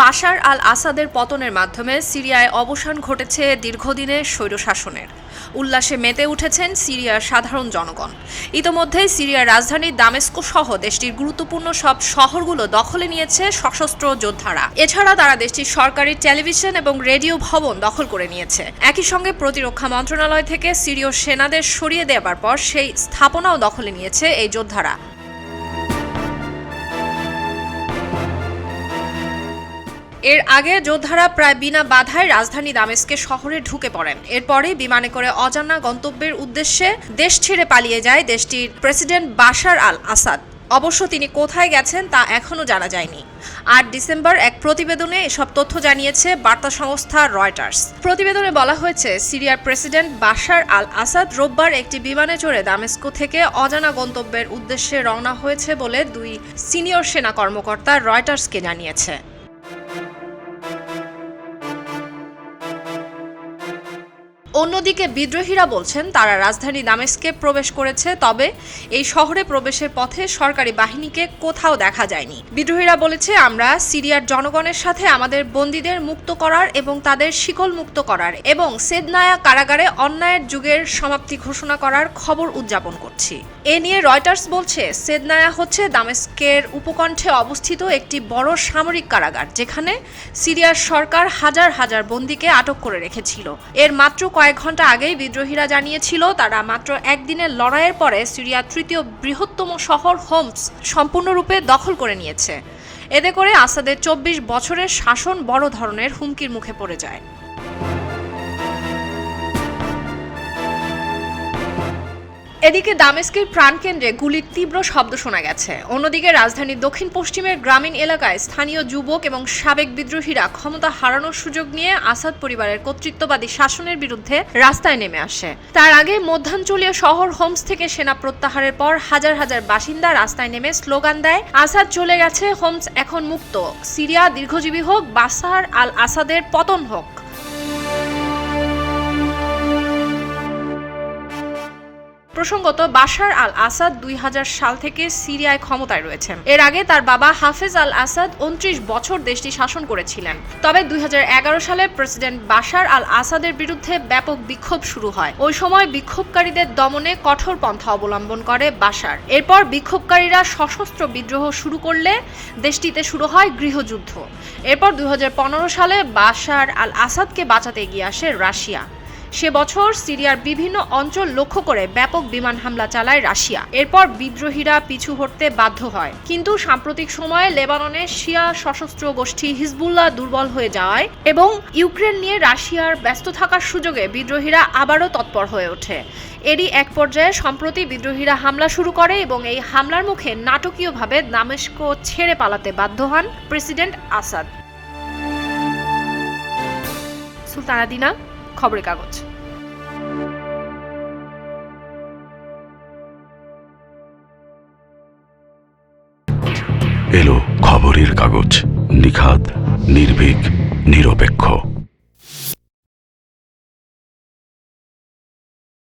বাশার আল আসাদের পতনের মাধ্যমে সিরিয়ায় অবসান ঘটেছে দীর্ঘদিনের স্বৈরশাসনের। উল্লাসে মেতে উঠেছেন সিরিয়ার সাধারণ জনগণ। ইতোমধ্যেই সিরিয়ার রাজধানী দামেস্কো সহ দেশটির গুরুত্বপূর্ণ সব শহরগুলো দখলে নিয়েছে সশস্ত্র যোদ্ধারা। এছাড়া তারা দেশটির সরকারি টেলিভিশন এবং রেডিও ভবন দখল করে নিয়েছে। একই সঙ্গে প্রতিরক্ষা মন্ত্রণালয় থেকে সিরীয় সেনাদের সরিয়ে দেওয়ার পর সেই স্থাপনাও দখলে নিয়েছে এই যোদ্ধারা। এর আগে যোদ্ধারা প্রায় বিনা বাধায় রাজধানী দামেস্কে শহরে ঢুকে পড়েন। এরপরে বিমানে করে অজানা গন্তব্যের উদ্দেশ্যে দেশ ছেড়ে পালিয়ে যায় দেশটির প্রেসিডেন্ট বাশার আল আসাদ অবশ্য তিনি কোথায় গেছেন তা এখনও জানা যায়নি। আট ডিসেম্বর এক প্রতিবেদনে এসব তথ্য জানিয়েছে বার্তা সংস্থা রয়টার্স। প্রতিবেদনে বলা হয়েছে, সিরিয়ার প্রেসিডেন্ট বাশার আল আসাদ রোববার একটি বিমানে চড়ে দামেস্কো থেকে অজানা গন্তব্যের উদ্দেশ্যে রওনা হয়েছে বলে দুই সিনিয়র সেনা কর্মকর্তা রয়টার্সকে জানিয়েছে। অন্যদিকে বিদ্রোহীরা বলছেন, তারা রাজধানী দামেস্কে প্রবেশ করেছে, তবে এই শহরে প্রবেশের পথে সরকারি বাহিনীকে কোথাও দেখা যায়নি। বিদ্রোহীরা বলেছে, আমরা সিরিয়ার জনগণের সাথে আমাদের বন্দীদের মুক্ত করার এবং তাদের শিকল মুক্ত করার এবং সেদনায়া কারাগারে অন্যায়ের যুগের সমাপ্তি ঘোষণা করার খবর উদযাপন করছি। এ নিয়ে রয়টার্স বলছে, সেদনায়া হচ্ছে দামেস্কের উপকণ্ঠে অবস্থিত একটি বড় সামরিক কারাগার, যেখানে সিরিয়ার সরকার হাজার হাজার বন্দীকে আটক করে রেখেছিল। এর মাত্র কয়েক ঘণ্টা আগেই বিদ্রোহীরা জানিয়েছিল, তারা মাত্র একদিনের লড়াইয়ের পরে সিরিয়ার তৃতীয় বৃহত্তম শহর হোমস সম্পূর্ণরূপে দখল করে নিয়েছে। এতে করে আসাদের চব্বিশ বছরের শাসন বড় ধরনের হুমকির মুখে পড়ে যায়। এদিকে দামেস্কের প্রাণকেন্দ্রে গুলির তীব্র শব্দ শোনা গেছে। অন্যদিকে রাজধানীর দক্ষিণ পশ্চিমের গ্রামীণ এলাকায় স্থানীয় যুবক এবং সাবেক বিদ্রোহীরা ক্ষমতা হারানোর সুযোগ নিয়ে আসাদ পরিবারের কর্তৃত্ববাদী শাসনের বিরুদ্ধে রাস্তায় নেমে আসে। তার আগে মধ্যাঞ্চলীয় শহর হোমস থেকে সেনা প্রত্যাহারের পর হাজার হাজার বাসিন্দা রাস্তায় নেমে স্লোগান দেয়, আসাদ চলে গেছে, হোমস এখন মুক্ত। সিরিয়া দীর্ঘজীবী হোক, বাসার আল আসাদের পতন হোক। প্রসঙ্গত, বাশার আল আসাদ দুই হাজার সাল থেকে সিরিয়ায় ক্ষমতায় রয়েছেন। এর আগে তার বাবা হাফেজ আল আসাদ উনত্রিশ বছর দেশটি শাসন করেছিলেন। তবে দুই হাজার এগারো সালে প্রেসিডেন্ট বাশার আল আসাদের বিরুদ্ধে ব্যাপক বিক্ষোভ শুরু হয়। ওই সময় বিক্ষোভকারীদের দমনে কঠোর পন্থা অবলম্বন করে বাশার। এরপর বিক্ষোভকারীরা সশস্ত্র বিদ্রোহ শুরু করলে দেশটিতে শুরু হয় গৃহযুদ্ধ। এরপর দুই হাজার পনেরো সালে বাশার আল আসাদকে বাঁচাতে এগিয়ে আসে রাশিয়া। সে বছর সিরিয়ার বিভিন্ন অঞ্চল লক্ষ্য করে ব্যাপক বিমান হামলা চালায় রাশিয়া। এরপর বিদ্রোহীরা পিছু হটতে বাধ্য হয়। কিন্তু সাম্প্রতিক সময়ে লেবাননে শিয়া সশস্ত্র গোষ্ঠী হিজবুল্লাহ দুর্বল হয়ে যাওয়ায় এবং ইউক্রেন নিয়ে রাশিয়ার ব্যস্ত থাকার সুযোগে বিদ্রোহীরা আবারও তৎপর হয়ে ওঠে। এরই এক পর্যায়ে সম্প্রতি বিদ্রোহীরা হামলা শুরু করে এবং এই হামলার মুখে নাটকীয়ভাবে দামেস্ক ছেড়ে পালাতে বাধ্য হন প্রেসিডেন্ট আসাদ। সুলতানা দিনা খবরের কাগজ। এলো খবরের কাগজ নিখাদ নির্ভীক নিরপেক্ষ।